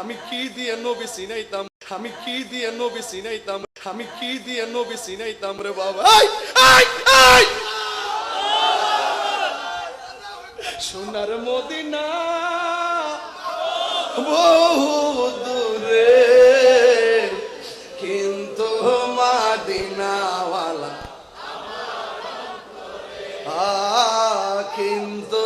আমি কি দিয়ে নবী চিনাইতাম আমি কি দিয়ে নবী চিনাইতাম আমি কি দিয়ে নবী চিনাইতাম রে বাবা? সোনার মদিনা দূরে, কিন্তু মাদিনাওয়ালা। কিন্তু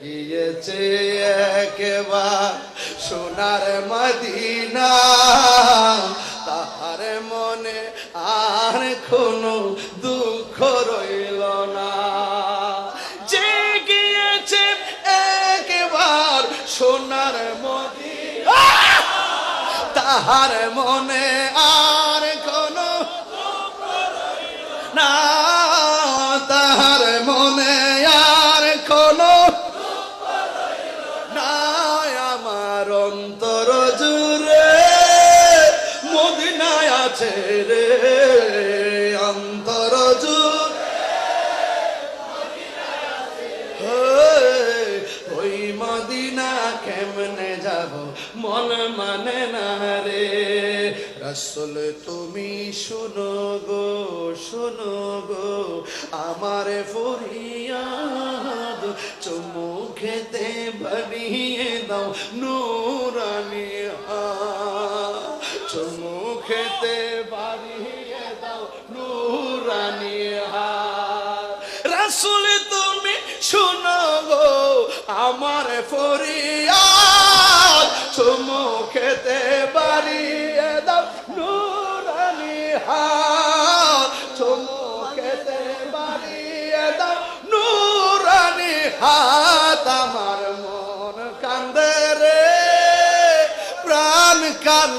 গিয়েছে একবার সোনার মদিনা। তাহার মনে আর কোনো দুঃখ রইল না। যে গিয়েছে একবার সোনার মদিনা। তাহার মনে আর কোনো না। তাহার মনে আমার অন্তর জুড়ে মদিনায় আছে রে। অন্তর ওই মদিনা কেমনে যাব মন মানে না রে। রসুল তুমি শুনো গো শুনো গো, আমার ফরিয়াদ চুমু খেতে বানিয়ে দাও নুরানি চুমু খেতে বাড়িয়ে দাও নুরানি রাসুল, তুমি শুনো গো, আমার ফরিয়া চুমু খেতে আমার